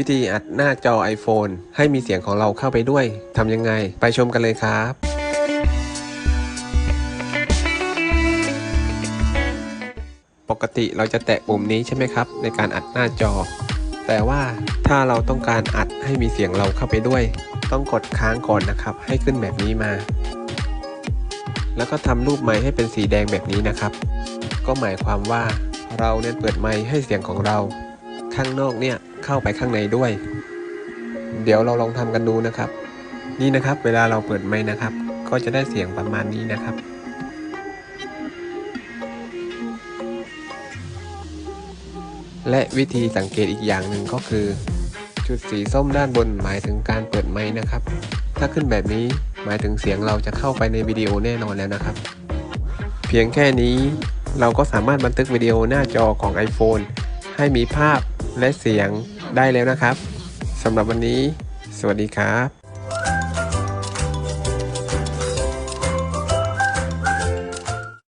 วิธีอัดหน้าจอ iPhone ให้มีเสียงของเราเข้าไปด้วยทำยังไง ไปชมกันเลยครับ ปกติเราจะแตะปุ่มนี้ใช่ไหมครับ ในการอัดหน้าจอ แต่ว่าถ้าเราต้องการอัดให้มีเสียงเราเข้าไปด้วย ต้องกดค้างก่อนนะครับ ให้ขึ้นแบบนี้มา แล้วก็ทำรูปไมค์ให้เป็นสีแดงแบบนี้นะครับ ก็หมายความว่าเราเนี่ยเปิดไมค์ให้เสียงของเรา ข้างนอกเนี่ยเข้าไปข้างในด้วย เดี๋ยวเราลองทำกันดูนะครับ นี่นะครับเวลาเราเปิดไมค์นะครับ ก็จะได้เสียงประมาณนี้นะครับและวิธีสังเกตอีกอย่างหนึ่งก็คือ จุดสีส้มด้านบนหมายถึงการเปิดไมค์นะครับ ถ้าขึ้นแบบนี้หมายถึงเสียงเราจะเข้าไปในวิดีโอแน่นอนแล้วนะครับ เพียงแค่นี้เราก็สามารถบันทึกวิดีโอหน้าจอของ iPhone ให้มีภาพ และเสียงได้แล้วนะครับสำหรับวันนี้ สวัสดีครับ